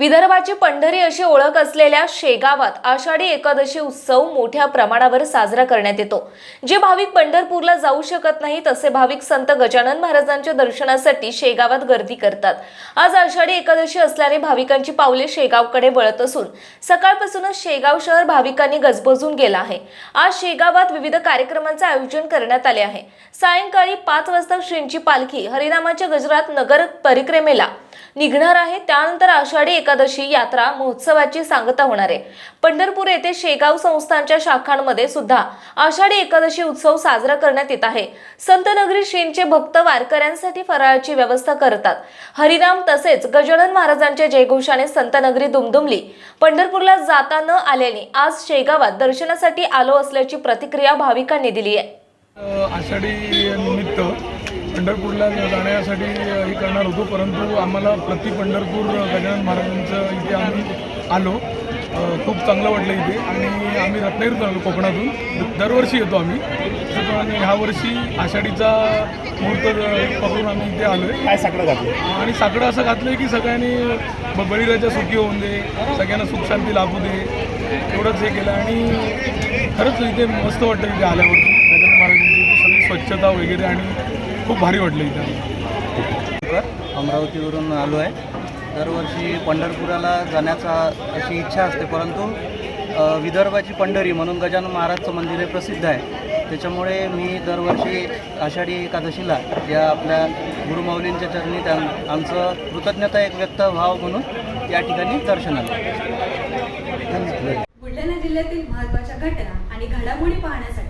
विदर्भाची पंढरी अशी ओळख असलेल्या शेगावात आषाढी एकादशी उत्सव मोठ्या प्रमाणावर साजरा करण्यात येतो. जे भाविक पंढरपूरला जाऊ शकत नाही तसे भाविक संत गजानन महाराजांच्या दर्शनासाठी शेगावात गर्दी करतात. आज आषाढी एकादशी असल्याने भाविकांची पावले शेगावकडे वळत असून सकाळपासूनच शेगाव शहर भाविकांनी गजबजून गेला आहे. आज शेगावात विविध कार्यक्रमांचे आयोजन करण्यात आले आहे. सायंकाळी पाच वाजता श्रींची पालखी हरिनामाच्या गजरात नगर परिक्रमेला निघणार आहे. त्यानंतर आषाढी एकादशी यात्रा महोत्सवाची सांगता होणार आहे. पंढरपूर येथे शेगाव संस्थांच्या शाखांमध्ये सुद्धा आषाढी एकादशी उत्सव साजरा करण्यात येत आहे. संतनगरी श्रींचे भक्त वारकऱ्यांसाठी फराळाची व्यवस्था करतात. हरिराम तसेच गजानन महाराजांच्या जयघोषाने संतनगरी दुमदुमली. पंढरपूरला जाता न आल्याने आज शेगावात दर्शनासाठी आलो असल्याची प्रतिक्रिया भाविकांनी दिली आहे. आषाढी निमित्त पंढरपूरला जाण्यासाठी हे करणार होतो परंतु आम्हाला प्रति पंढरपूर गजानन महाराजांचं इथे आम्ही आलो. खूप चांगलं वाटलं इथे. आणि आम्ही रत्नागिरीतून आलो कोकणातून. दरवर्षी येतो आम्ही. पण ह्या वर्षी आषाढीचा मुहूर्त पकडून आम्ही इथे आलो आहे काय साकडं घातलं आणि साकडं असं घातलं की सगळ्यांनी बळीराजा सुखी होऊन दे सगळ्यांना सुख शांती लाभू दे. एवढंच हे केलं. आणि खरंच इथे मस्त वाटतं इथे आल्यावरती गजानन महाराजांची इथे सगळी स्वच्छता वगैरे आणि खूप भारी वाटलं इथे. अमरावतीवरून आलो आहे. दरवर्षी पंढरपुराला जाण्याचा अशी इच्छा असते परंतु विदर्भाची पंढरी म्हणून गजानन महाराजचं मंदिर हे प्रसिद्ध आहे. त्याच्यामुळे मी दरवर्षी आषाढी एकादशीला या आपल्या गुरुमाऊलींच्या चरणी त्या आमचं कृतज्ञता एक व्यक्त व्हावं म्हणून या ठिकाणी दर्शनाला बुलढाणा जिल्ह्यातील महत्त्वाच्या घटना आणि घडामोडी पाहण्यासाठी